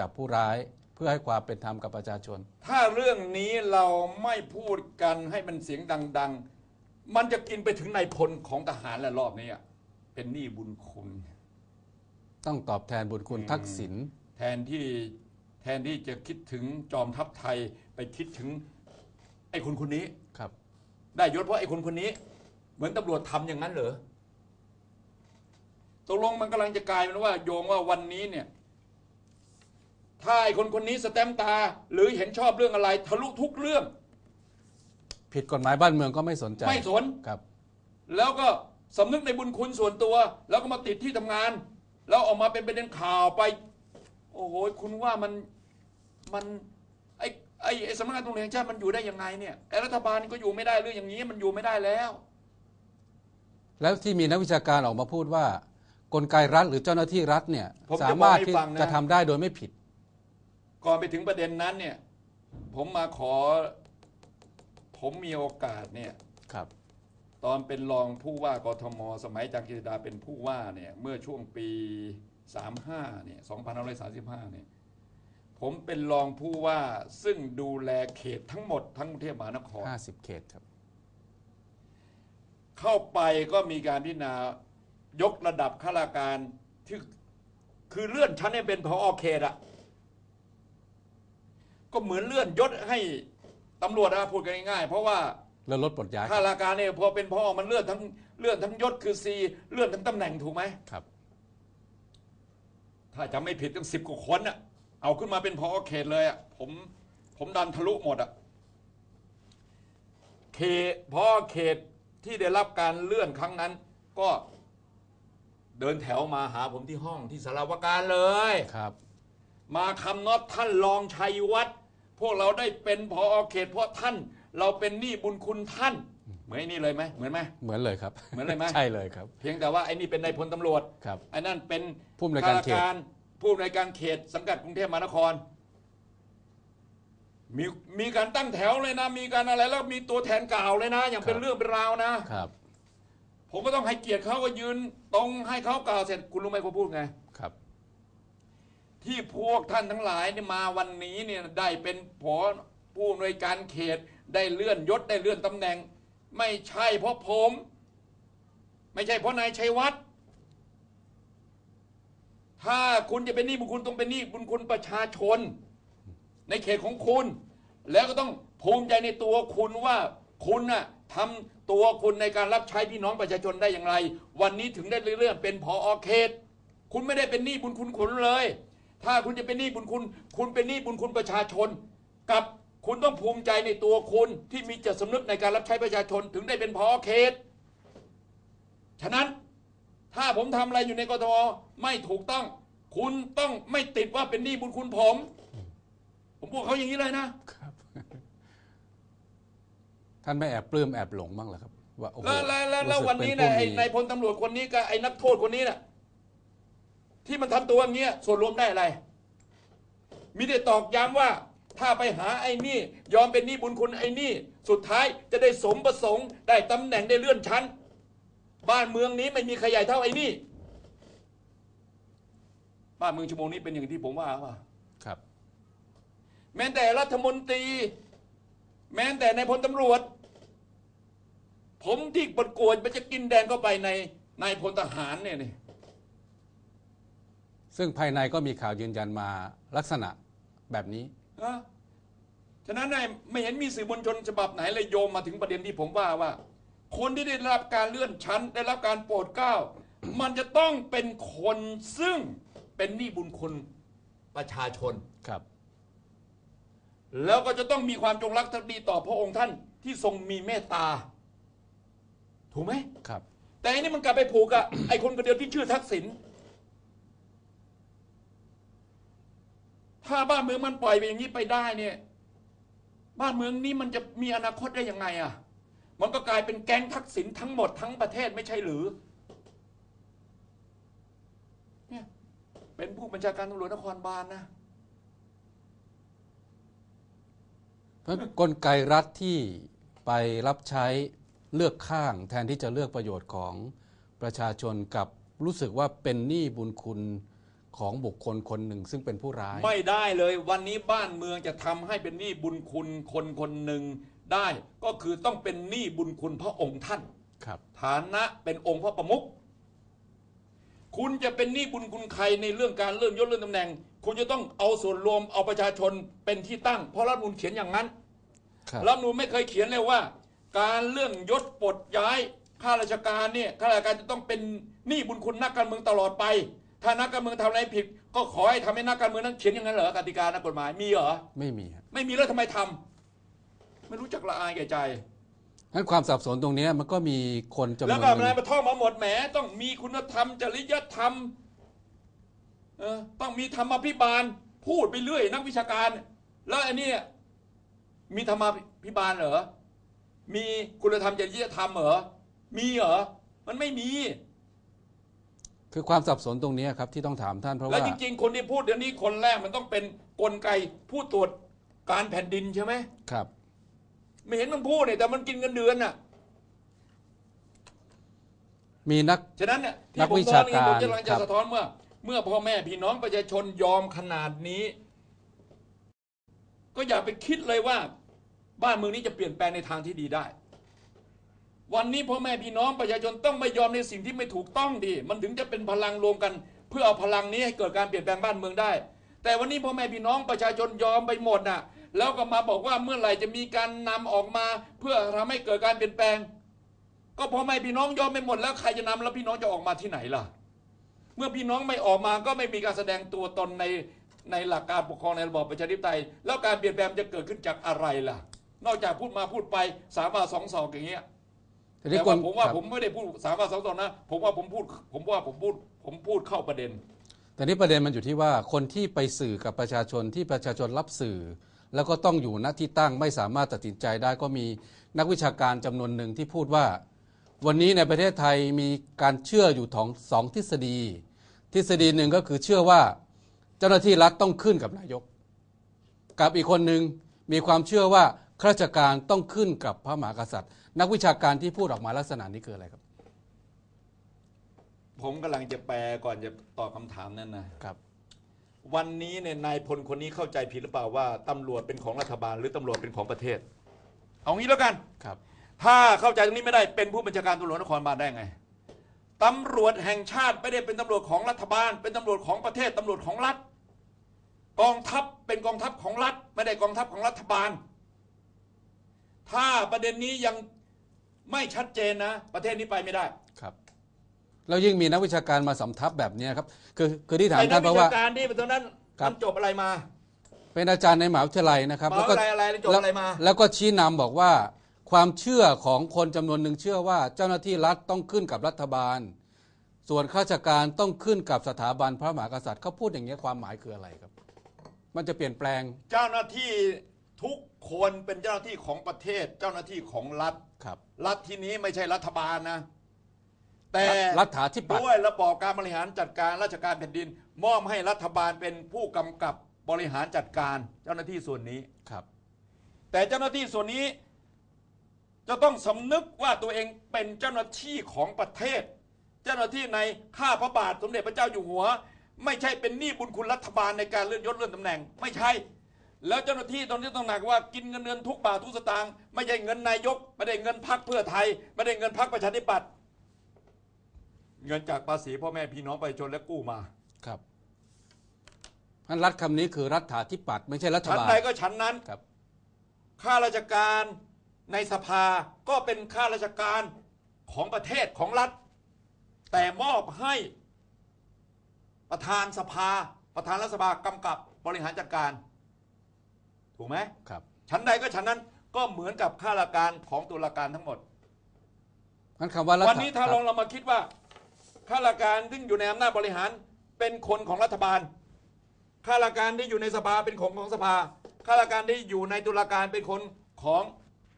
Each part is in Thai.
จับผู้ร้ายเพื่อให้ความเป็นธรรมกับประชาชน ถ้าเรื่องนี้เราไม่พูดกันให้มันเสียงดัง ๆ มันจะกินไปถึงนายพลของทหารและรอบนี้อะเป็นหนี้บุญคุณ ต้องตอบแทนบุญคุณทักษิณแทนที่แทนที่จะคิดถึงจอมทัพไทยไปคิดถึงไอ้คนคนนี้ ครับ ได้ยศเพราะไอ้คนคนนี้ เหมือนตำรวจทำอย่างนั้นเหรอตกลงมันกำลังจะกลายเป็นว่า โยงว่าวันนี้เนี่ย ถ้าไอ้คนคนนี้สแตมป์ตา หรือเห็นชอบเรื่องอะไร ทะลุทุกเรื่อง ผิดกฎหมายบ้านเมืองก็ไม่สนใจไม่สน ครับ แล้วก็สำนึกในบุญคุณส่วนตัว แล้วก็มาติดที่ทำงาน แล้วออกมาเป็นประเด็นข่าวไป โอ้โห คุณว่ามันมันไอ้ไอ้ไอ้สำนักงานตำรวจแห่งชาติมันอยู่ได้ยังไงเนี่ยไอ้รัฐบาลก็อยู่ไม่ได้เรื่องอย่างนี้มันอยู่ไม่ได้แล้ว แล้วที่มีนักวิชาการออกมาพูดว่า กลไกรัฐหรือเจ้าหน้าที่รัฐเนี่ยผมจะสามารถบอกให้ที่ฟังนะ จะทำได้โดยไม่ผิด ก่อนไปถึงประเด็นนั้นเนี่ย ผมมาขอ ผมมีโอกาสเนี่ย ครับ ตอนเป็นรองผู้ว่ากทม สมัยจักรกิจดาเป็นผู้ว่าเนี่ย เมื่อช่วงปี 35 เนี่ย 2535 เนี่ย ผมเป็นรองผู้ว่าซึ่งดูแลเขตทั้งหมดทั้งกรุงเทพมหานคร 50 เขตครับ เข้าไปก็มีการพิจารณายกระดับข้าราชการที่คือเลื่อนชั้นให้เป็นพอเขตอะ ก็เหมือนเลื่อนยศให้ตำรวจนะพูดกันง่ายๆเพราะว่าแล้วลดปลดย้ายข้าราชการเนี่ยพอเป็นพอมันเลื่อนทั้งเลื่อนทั้งยศคือซีเลื่อนทั้งตำแหน่งถูกไหมครับ ถ้าจำไม่ผิดตั้งสิบกว่าคนอะเอาขึ้นมาเป็นพอเขตเลยอะผมผมดันทะลุหมดอะเขตพอเขตที่ได้รับการเลื่อนครั้งนั้น ก็เดินแถวมาหาผมที่ห้องที่สารวการเลยครับ มาคำน็อตท่านรองชัยวัฒน์ พวกเราได้เป็นพอเขตเพราะท่าน เราเป็นหนี้บุญคุณท่าน เหมือนไอ้นี่เลยไหมเหมือนไหม เหมือนเลยครับเหมือนเลยไหม ใช่เลยครับเพียงแต่ว่าไอ้นี่เป็นนายพลตำรวจครับ ไอ้นั่นเป็นผู้อำนวยการเขต ข้ชผู้อำนวยการเขตสังกัดกรุงเทพมหานคร มีมีการตั้งแถวเลยนะ มีการอะไรแล้วมีตัวแทนกล่าวเลยนะ อย่างเป็นเรื่องเป็นราวนะ ครับ ผมก็ต้องให้เกียรติเขาก็ยืนตรงให้เขากล่าวเสร็จคุณรู้ไหมเขาพูดไงครับ ที่พวกท่านทั้งหลายเนี่ยมาวันนี้เนี่ยได้เป็นผอผู้อำนวยการเขตได้เลื่อนยศได้เลื่อนตำแหน่ง ไม่ใช่เพราะผม ไม่ใช่เพราะนายชัยวัฒน์ถ้าคุณจะเป็นหนี้บุญคุณต้องเป็นหนี้บุญคุณประชาชน ในเขตของคุณ แล้วก็ต้องภูมิใจในตัวคุณว่าคุณน่ะทำตัวคุณในการรับใช้พี่น้องประชาชนได้อย่างไร วันนี้ถึงได้เลื่อนเป็นพอเขต คุณไม่ได้เป็นหนี้บุญคุณคุณเลย ถ้าคุณจะเป็นหนี้บุญคุณ คุณเป็นหนี้บุญคุณประชาชน กับคุณต้องภูมิใจในตัวคุณที่มีจิตสำนึกในการรับใช้ประชาชนถึงได้เป็นพอเขต ฉะนั้นถ้าผมทำอะไรอยู่ในกทมไม่ถูกต้อง คุณต้องไม่ติดว่าเป็นหนี้บุญคุณผม ผมพูดเขาอย่างนี้เลยนะ ครับ ท่านไม่แอบปลื้มแอบหลงบ้างเหรอครับ ว่าโอ้โหแล้วแล้วแล้วแล้วรู้สึกวันนี้เป็นะผู้ไอ้มี นายพลตำรวจคนนี้กับไอ้นักโทษคนนี้น่ะ ที่มันทำตัวอย่างเงี้ยส่วนรวมได้อะไร มีแต่ตอกย้ำว่า ถ้าไปหาไอ้นี่ ยอมเป็นหนี้บุญคุณไอ้นี่ สุดท้ายจะได้สมประสงค์ ได้ตำแหน่งได้เลื่อนชั้น บ้านเมืองนี้ไม่มีใครใหญ่เท่าไอ้นี่ บ้านเมืองชั่วโมงนี้เป็นอย่างที่ผมว่าป่ะครับ แม้แต่รัฐมนตรี แม้แต่ในายพลตำรวจ ผมที่ประกวดมันจะกินแดงเข้าไปในนายพลทหารเนี่ยนี่ ซึ่งภายในก็มีข่าวยืนยันมาลักษณะแบบนี้ฮะฉะนั้นนายไม่เห็นมีสื่อมวลชนฉบับไหนเลยโยมมาถึงประเด็นที่ผมว่าว่า คนที่ได้รับการเลื่อนชั้น ได้รับการโปรดเกล้า มันจะต้องเป็นคนซึ่งเป็นหนี้บุญคุณประชาชน ครับ แล้วก็จะต้องมีความจงรักภักดีต่อพระองค์ท่านที่ทรงมีเมตตา ถูกไหม ครับ แต่อันนี้มันกลับไปผูกกับไอ้คนคนเดียวที่ชื่อทักษิณ ถ้าบ้านเมืองมันปล่อยไปอย่างนี้ไปได้เนี่ย บ้านเมืองนี้มันจะมีอนาคตได้ยังไงอะ มันก็กลายเป็นแก๊งทักษิณทั้งหมดทั้งประเทศไม่ใช่หรือ เนี่ย เป็นผู้บัญชาการตำรวจนครบาลนะเพราะกลไกรัฐที่ไปรับใช้เลือกข้างแทนที่จะเลือกประโยชน์ของประชาชนกับรู้สึกว่าเป็นหนี้บุญคุณ ของบุคคลคนหนึ่งซึ่งเป็นผู้ร้าย ไม่ได้เลยวันนี้บ้านเมืองจะทำให้เป็นหนี้บุญคุณคนคนหนึ่งได้ ก็คือต้องเป็นหนี้บุญคุณพระองค์ท่าน ครับ ฐานะเป็นองค์พระประมุขคุณจะเป็นหนี้บุญคุณใครในเรื่องการเลื่อนยศเลื่อนตำแหน่ง คุณจะต้องเอาส่วนรวมเอาประชาชนเป็นที่ตั้ง เพราะรัฐธรรมนูลเขียนอย่างนั้น ครับ รัฐธรรมนูลไม่เคยเขียนเลยว่า การเลื่อนยศปลดย้ายข้าราชการเนี่ยข้าราชการจะต้องเป็นหนี้บุญคุณนักการเมืองตลอดไป ถ้านักการเมืองทำอะไรผิด ก็ขอให้ทำให้นักการเมืองนั้นเขียนอย่างนั้นเหรอกติกานักกฎหมายมีเหรอไม่มีฮะไม่มีแล้วทำไมทำไม่รู้จักละอายแก่ใจ งั้นความสับสนตรงเนี้ยมันก็มีคนจำนแล้ววนก็หนายนึ่งมาท่องมาหมดแหมต้องมีคุณธรรมจริยธรรมเออต้องมีธรรมพิบาล พูดไปเรื่อย นักวิชาการ แล้วอันเนี้ยมีธรรมพิบาลเหรอมีคุณธรรมจริยธรรมเหรอมีเหรอมันไม่มี คือความสับสนตรงเนี้ยครับที่ต้องถามท่านเพราะแล้วว่า จริง ๆ คนที่พูดเดี๋ยวนี้คนแรกมันต้องเป็นกลไกผู้ตรวจการแผ่นดินใช่ไหมครับ ไม่เห็นมันพูดเนี่ยแต่มันกินเงินเดือนน่ะมีนัก ฉะนั้นเนี่ยนัที่กผมวิมอชางนี่การผมจะกำลังคจะรับสะท้อนเมื่อ เมื่อพ่อแม่พี่น้องประชาชนยอมขนาดนี้ ก็อย่าไปคิดเลยว่า บ้านเมืองนี้จะเปลี่ยนแปลงในทางที่ดีได้ วันนี้พ่อแม่พี่น้องประชาชนต้องไม่ยอมในสิ่งที่ไม่ถูกต้องดี มันถึงจะเป็นพลังรวมกัน เพื่อเอาพลังนี้ให้เกิดการเปลี่ยนแปลงบ้านเมืองได้ แต่วันนี้พ่อแม่พี่น้องประชาชนยอมไปหมดน่ะ แล้วก็มาบอกว่าเมื่อไหร่จะมีการนำออกมาเพื่อทำให้เกิดการเปลี่ยนแปลง ก็พ่อแม่พี่น้องยอมไปหมดแล้วใครจะนำแล้วพี่น้องจะออกมาที่ไหนล่ะ เมื่อพี่น้องไม่ออกมาก็ไม่มีการแสดงตัวตนในในหลักการปกครองในระบอบประชาธิปไตย แล้วการเปลี่ยนแปลงจะเกิดขึ้นจากอะไรล่ะ นอกจากพูดมาพูดไปสามมาสองสองอย่างเงี้ย แต่ที่แต่คว่านผมว่าครับผมไม่ได้พูดสามมาสองสองนะ ผมว่าผมพูด ผมว่าผมพูด ผมพูดเข้าประเด็น แต่นี่ประเด็นมันอยู่ที่ว่าคนที่ไปสื่อกับประชาชนที่ประชาชนรับสื่อ แล้วก็ต้องอยู่ณที่ตั้งไม่สามารถตัดสินใจได้ก็มีนักวิชาการจำนวนหนึ่งที่พูดว่า วันนี้ในประเทศไทยมีการเชื่ออยู่ของสองทฤษฎี ทฤษฎีหนึ่งก็คือเชื่อว่าเจ้าหน้าที่รัฐต้องขึ้นกับนายก กับอีกคนหนึ่งมีความเชื่อว่าข้าราชการต้องขึ้นกับพระมหากษัตริย์ นักวิชาการที่พูดออกมาลักษณะนี้คืออะไรครับ ผมกำลังจะแปลก่อนจะตอบคำถามนั่นนะครับ วันนี้เนี่ยนายพลคนนี้เข้าใจผิดหรือเปล่าว่าตำรวจเป็นของรัฐบาล หรือตำรวจเป็นของประเทศ เอางี้แล้วกัน ครับ ถ้าเข้าใจตรงนี้ไม่ได้เป็นผู้บัญชาการตำรวจนครบาลได้ไงตำรวจแห่งชาติไม่ได้เป็นตำรวจของรัฐบาล เป็นตำรวจของประเทศตำรวจของรัฐ กองทัพเป็นกองทัพของรัฐ ไม่ได้กองทัพของรัฐบาล ถ้าประเด็นนี้ยัง ไม่ชัดเจนนะ ประเทศนี้ไปไม่ได้ครับแล้วยิ่งมีนักวิชาการมาสำทับแบบเนี้ยครับคือคือที่ถามไอ้นัท่ากนเพวิราะว่า ชาการที่เป็นตรงนั้นครับ มันจบอะไรมา เป็นอาจารย์ในมหาวิทยาลัยนะครับมหาวิทยาลัยอะไรแล้วจบอะไรมา แล้วแล้วก็ชี้นำบอกว่า ความเชื่อของคนจำนวนหนึ่งเชื่อว่า เจ้าหน้าที่รัฐต้องขึ้นกับรัฐบาล ส่วนข้าราชการต้องขึ้นกับสถาบันพระมหากษัตริย์เขาพูดอย่างนี้ยความหมายคืออะไรครับ มันจะเปลี่ยนแปลง เจ้าหน้าที่ ทุกคนเป็นเจ้าหน้าที่ของประเทศเจ้าหน้าที่ของรัฐ ครับ รัฐที่นี้ไม่ใช่รัฐบาลนะ แต่รัฐาธิปัตย์ ด้วยระบอบการบริหารจัดการราชการแผ่นดิน มอบให้รัฐบาลเป็นผู้กำกับบริหารจัดการเจ้าหน้าที่ส่วนนี้ ครับ แต่เจ้าหน้าที่ส่วนนี้ จะต้องสำนึกว่าตัวเองเป็นเจ้าหน้าที่ของประเทศ เจ้าหน้าที่ในข้าพระบาทสมเด็จพระเจ้าอยู่หัว ไม่ใช่เป็นหนี้บุญคุณรัฐบาลในการเลื่อนยศเลื่อนตำแหน่ง ไม่ใช่ แล้วเจ้าหน้าที่ตอนนี้ต้องหนักว่ากินเงินเดือนทุกบาททุกสตางค์ไม่ใช่เงินนายก ไม่ได้เงินพักเพื่อไทย ไม่ได้เงินพักประชาธิปัตย์เงินจากภาษีพ่อแม่พี่น้องประชาชนและกู้มาครับท่านรัฐคำนี้คือรัฐาธิปัตย์ไม่ใช่รัฐชั้นบาลใดก็ชั้นนั้นครับข้าราชการในสภาก็เป็นข้าราชการของประเทศของรัฐ แต่มอบให้ประธานสภา ประธานรัฐสภากำกับบริหารจัดการ ถูกไหมครับชั้นใดก็ชั้นนั้นก็เหมือนกับข้าราชการของตุลาการทั้งหมดงั้นคำว่ารัฐวันนี้ถ้าคลรัองเรามาคิดว่าข้าราชการที่อยู่ในอำนาจบริหารเป็นคนของรัฐบาลข้าราชการที่อยู่ในสภาเป็นของของสภาข้าราชการที่อยู่ในตุลาการเป็นคนของ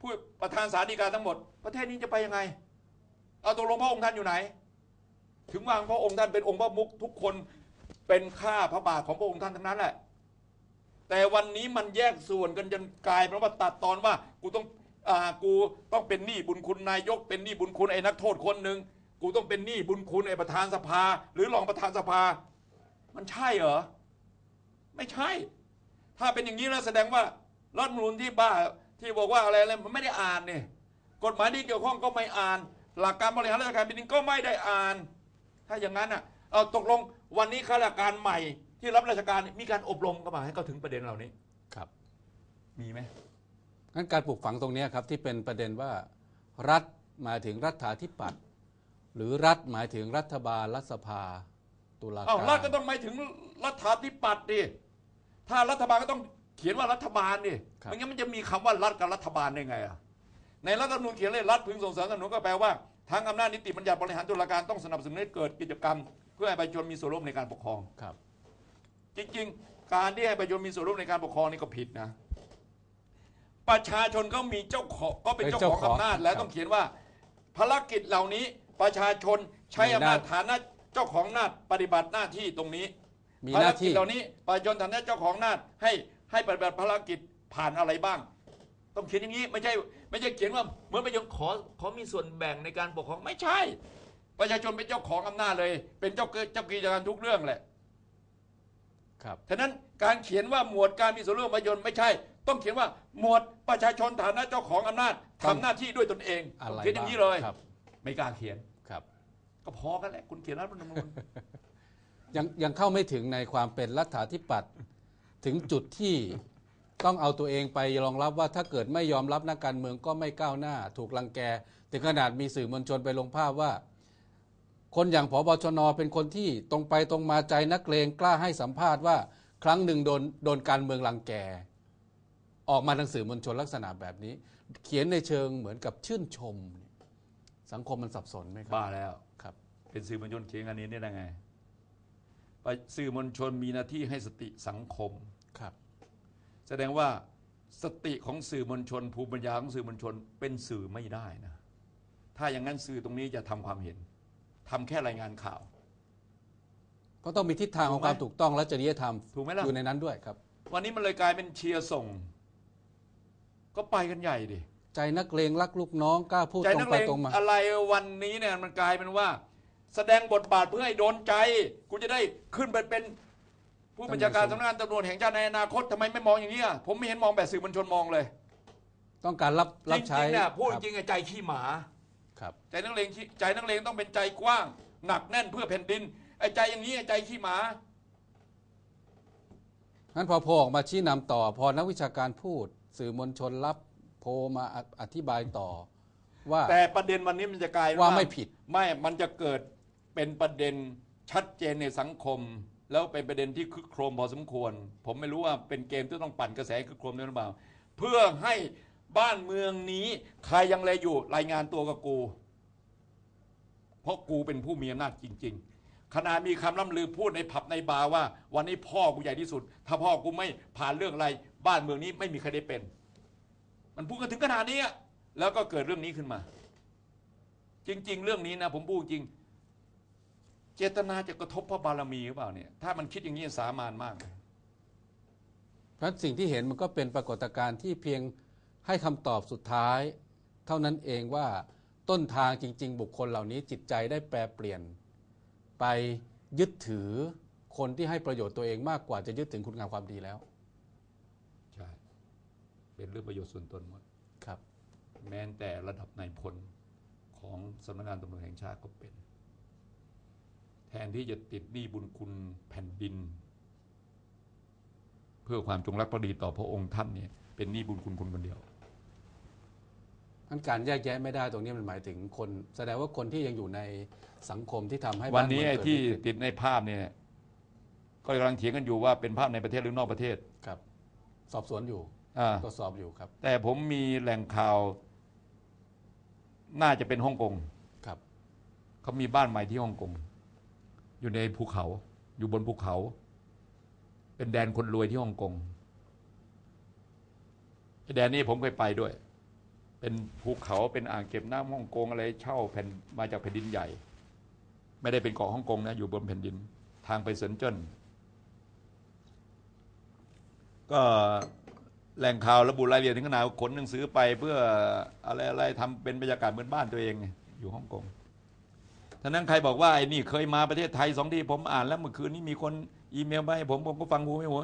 ผู้ประธานสาธิการทั้งหมด ประเทศนี้จะไปยังไง เอาตกลงพระองค์ท่านอยู่ไหน ถึงว่าพระองค์ท่านเป็นองค์พระมุขทุกคนเป็นข้าพระบาทของพระองค์ท่านทั้งนั้นแหละ แต่วันนี้มันแยกส่วนกันจนกลายเป็นว่าตัดตอนว่ากูต้องอ่ากูต้องเป็นหนี้บุญคุณนายก เป็นหนี้บุญคุณไอ้นักโทษคนหนึ่งกูต้องเป็นหนี้บุญคุณไอ้ประธานสภา หรือรองประธานสภา มันใช่เหรอไม่ใช่ ถ้าเป็นอย่างนี้แล้วแสดงว่ารัฐมนูลที่บ้าที่บอกว่าอะไรอะไรมันไม่ได้อ่านเนี่ยกฎหมายที่เกี่ยวข้องก็ไม่อ่าน หลักการบริหารราชการแผ่นดินก็ไม่ได้อ่าน ถ้าอย่างนั้นอะเอาตกลงวันนี้ข้าราชการใหม่ ที่รับราชการมีการอบรมกันมาให้เขาถึงประเด็นเหล่านี้ครับมีไหมงั้นการปลูกฝังตรงเนี้ยครับที่เป็นประเด็นว่า รัฐหมายถึงรัฐาธิปัตย์หรือรัฐหมายถึงรัฐบาลรัฐสภาตุลาอ้าวการรัฐก็ต้องหมายถึงรัฐาธิปัตย์ดิถ้ารัฐบาลก็ต้องเขียนว่ารัฐบาลดิไม่งั้นมันจะมีคำว่ารัฐกับรัฐบาลได้ไงอะในรัฐธรรมนูญเขียนเลยรัฐพึงส่งเสริมสนับสนุนก็แปลว่าทางอำนาจนิติบัญญัติบริหารตุลาการต้องสนับสนุนให้เกิดกิจกรรม เพื่อให้ประชาชนมีส่วนร่วมในการปกครองครับ จริง ๆ การที่ให้ประชาชนมีส่วนร่วมในการปกครองนี่ก็ผิดนะ ประชาชนก็มีเจ้าของก็เป็นเจ้าของอำนาจแล้วต้องเขียนว่า ภารกิจเหล่านี้ประชาชนใช้อำนาจฐานะเจ้าของอำนาจปฏิบัติหน้าที่ตรงนี้มีภาหรน้ากิจที่เหล่านี้ประชาชนฐานะเจ้าของอำนาจให้ให้ปฏิบัติภารกิจผ่านอะไรบ้าง ต้องเขียนอย่างนี้ไม่ใช่ไม่ใช่เขียนว่าเหมือนประชาชนขอขอมีส่วนแบ่งในการปกครองไม่ใช่ ประชาชนเป็นเจ้าของอำนาจเลย เป็นเจ้าเกิดเจ้ากิจการทุกเรื่องแหละ ครับฉะนั้นการเขียนว่าหมวดการมีส่วนร่วมประชาชนไม่ใช่ ต้องเขียนว่าหมวดประชาชนฐานะเจ้าของอำนาจทำหน้าที่ด้วยตนเองอะต้องไรเขียนอย่างนี้เลยครับ ไม่กล้าเขียนครับ ก็พอกันแหละคุณเขียนรัฐธรรมนูญยังยังเข้าไม่ถึงในความเป็นรัฐาธิปัตย์ถึงจุดที่ต้องเอาตัวเองไปรองรับว่าถ้าเกิดไม่ยอมรับนักการเมืองก็ไม่ก้าวหน้า ถูกลังแก ถึงขนาดมีสื่อมวลชนไปลงภาพว่า คนอย่างผบชนเป็นคนที่ตรงไปตรงมาใจนักเลงกล้าให้สัมภาษณ์ว่า ครั้งหนึ่งโดนโดนการเมืองลังแก ออกมาทางสื่อมวลชนลักษณะแบบนี้ เขียนในเชิงเหมือนกับชื่นชม สังคมมันสับสนไหมครับ้าแล้วครับ เป็นสื่อมวลชนเขียนอันนี้ได้ไงไปสื่อมวลชนมีหน้าที่ให้สติสังคมครับ แสดงว่าสติของสื่อมวลชน ภูมิปัญญาของสื่อมวลชนเป็นสื่อไม่ได้นะถ้าอย่างนั้นสื่อตรงนี้จะทำความเห็น ทำแค่รายงานข่าว ก็ต้องมีทิศทางของความถูกต้องและจริยธรรมถูกไหมล่ะอยู่ในนั้นด้วยครับ วันนี้มันเลยกลายเป็นเชียร์ส่ง ก็ไปกันใหญ่ดิใจนักเลงรักลูกน้องกล้าพูดใจตรนังกไปเลงตรงมาอะไรวันนี้เนี่ยมันกลายเป็นว่า แสดงบทบาทเพื่อให้โดนใจกูจะได้ขึ้นไปเป็นผู้บัญชาการสำนักงานตำรวจแห่งชาติในอนาคตทำไมไม่มองอย่างนี้อะผมไม่เห็นมองแบบสื่อมวลชนมองเลย ต้องการรับจรับใช้ริงๆเนี่ยพูดครับจริงๆอะใจขี้หมา ครับใจนักเลงขี้ใจนักเลงต้องเป็นใจกว้าง หนักแน่นเพื่อแผ่นดินไอ้ใจอย่างนี้ไอ้ใจขี้หมางั้นพอโพลออกมาชี้นำต่อ พอนักวิชาการพูด สื่อมวลชนรับโพลมาออธิบายต่อ ว่า แต่ประเด็นวันนี้มันจะกลายเป็นว่าไม่ผิด ไม่มันจะเกิดเป็นประเด็นชัดเจนในสังคม แล้วเป็นประเด็นที่คึกโครมพอสมควร ผมไม่รู้ว่าเป็นเกมที่ต้องปั่นกระแสคึกโครมด้วยหรือเปล่า เพื่อให้ บ้านเมืองนี้ใครยังเลวอยู่รายงานตัวกับกู เพราะกูเป็นผู้มีอำนาจจริง ๆ ขณะมีคำล่ำลือพูดในผับในบาร์ว่า วันนี้พ่อกูใหญ่ที่สุด ถ้าพ่อกูไม่ผ่านเรื่องอะไร บ้านเมืองนี้ไม่มีใครได้เป็น มันพูดกันถึงขนาดนี้แล้วก็เกิดเรื่องนี้ขึ้นมา จริง ๆ เรื่องนี้นะ ผมพูดจริง เจตนาจะกระทบพระบารมีหรือเปล่าเนี่ย ถ้ามันคิดอย่างนี้สามานมากเลยเพราะสิ่งที่เห็นมันก็เป็นปรากฏการณ์ที่เพียง ให้คำตอบสุดท้าย เท่านั้นเองว่าต้นทางจริง ๆ บุคคลเหล่านี้จิตใจได้แปรเปลี่ยน ไปยึดถือคนที่ให้ประโยชน์ตัวเองมากกว่าจะยึดถึงคุณงามความดีแล้ว ใช่ เป็นเรื่องประโยชน์ส่วนตนหมด ครับ แม้แต่ระดับนายพลของสำนักงานตำรวจแห่งชาติก็เป็น แทนที่จะติดหนี้บุญคุณแผ่นดิน เพื่อความจงรักภักดีต่อพระองค์ท่านเนี่ยเป็นหนี้บุญคุณคนคนเดียว งั้นการแยกแยะไม่ได้ตรงนี้มันหมายถึงคน แสดงว่าคนที่ยังอยู่ในสังคมที่ทำให้วันนี้บ้าไอ้เมืองที่เกิดวิกฤตติดในภาพเนี่ย ก็กำลังเถียงกันอยู่ว่าเป็นภาพในประเทศหรือนอกประเทศครับ สอบสวนอยู่อ่าตรวจสอบอยู่ครับ แต่ผมมีแหล่งข่าว น่าจะเป็นฮ่องกงครับเขามีบ้านใหม่ที่ฮ่องกงอยู่ในภูเขา อยู่บนภูเขา เป็นแดนคนรวยที่ฮ่องกงไอ้แดนนี้ผมเคยไปด้วย เป็นภูเขาเป็นอ่างเก็บน้ำฮ่องกงอะไรเช่าแผ่นมาจากแผ่นดินใหญ่ ไม่ได้เป็นเกาะฮ่องกงนะอยู่บนแผ่นดินทางไปเซินเจิ้นก็แหล่งข่าวระบุรายละเอียดถึงขนาดขนหนังสือไปเพื่ออะไรอะไรทำเป็นบรรยากาศเหมือนบ้านตัวเองอยู่ฮ่องกงท่านั้นใครบอกว่าไอ้นี่เคยมาประเทศไทยสองทีผมอ่านแล้วเมื่อคืนนี้มีคนอีเมลมาให้ผมผมก็ฟังหูไม่หัว